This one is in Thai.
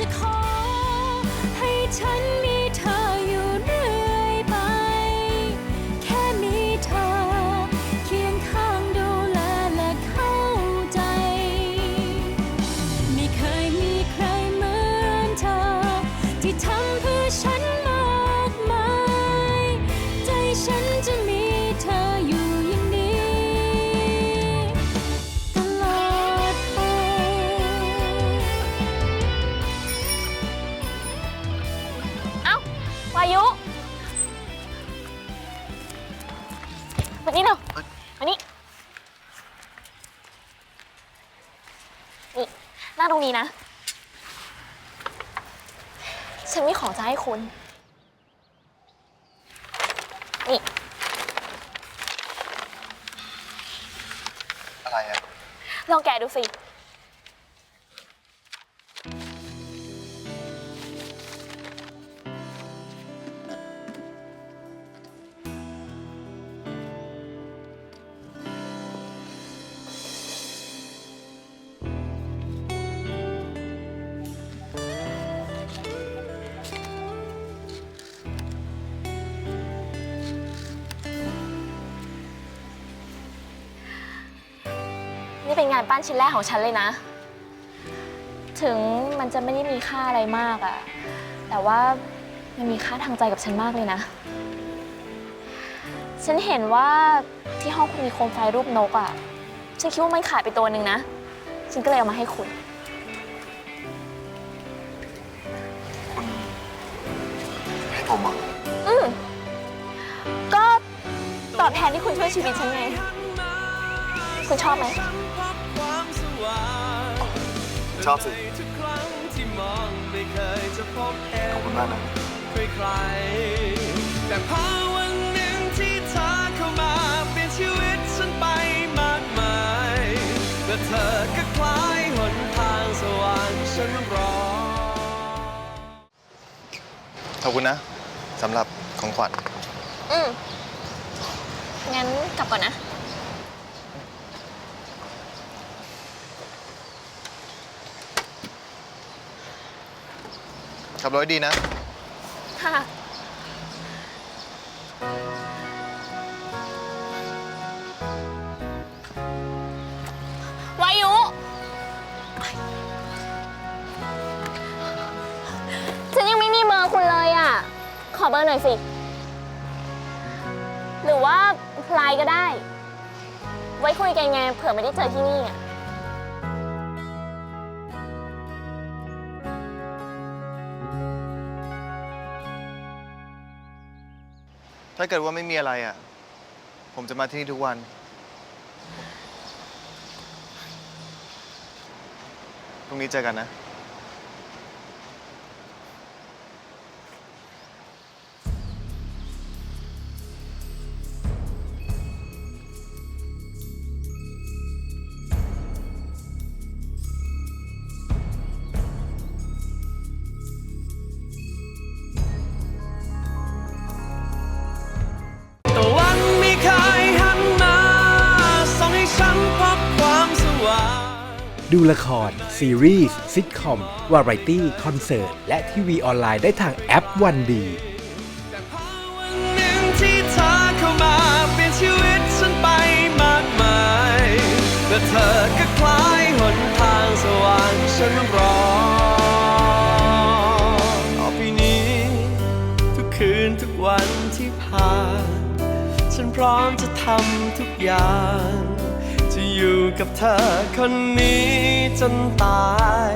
จะขอให้ฉันมี มานี่เร็วมานี่นี่นั่งตรงนี้นะ ฉันมีของจะให้คุณ นี่ อะไรอะลองแกะดูสิ นี่เป็นงานปั้นชิ้นแรกของฉันเลยนะ ถึงมันจะไม่ได้มีค่าอะไรมากอะแต่ว่ามันมีค่าทางใจกับฉันมากเลยนะ ฉันเห็นว่าที่ห้องคุณมีโคมไฟรูปนกอะฉันคิดว่ามันขาดไปตัวหนึ่งนะ ฉันก็เลยเอามาให้คุณ คุณให้ผมเหรออืมก็ตอบแทนที่คุณช่วยชีวิตฉันไง คุณชอบไหม ชอบสิทุกครั้งที่มองไม่เคยจะพบเห็นขอบคุณมากนะใครๆแต่พอวันหนึ่งที่เธอเข้ามาเปลี่ยนชีวิตฉันไปมากมายและเธอก็คล้ายหนทางสว่างฉันรอขอบคุณนะสำหรับของขวัญอืมงั้นกลับก่อนนะ ขับรถดีนะ ค่ะ วายุ ฉันยังไม่มีเบอร์คุณเลยอะ ขอเบอร์หน่อยสิ หรือว่าไลน์ก็ได้ ไว้คุยกันไงเผื่อไม่ได้เจอที่นี่อะ ถ้าเกิดว่าไม่มีอะไรอะ ผมจะมาที่นี่ทุกวัน พรุ่งนี้เจอกันนะ ดูละคร ซีรีส์ซิทคอม วาไรตี้ คอนเสิร์ต และทีวีออนไลน์ได้ทางแอปวันดีที่เธอก็คล้ายหนทางสว่างฉันรอต่อไปนี้ ทุกคืนทุกวันที่ผ่าน ฉันพร้อมจะทำทุกอย่าง อยู่กับเธอคนนี้จนตาย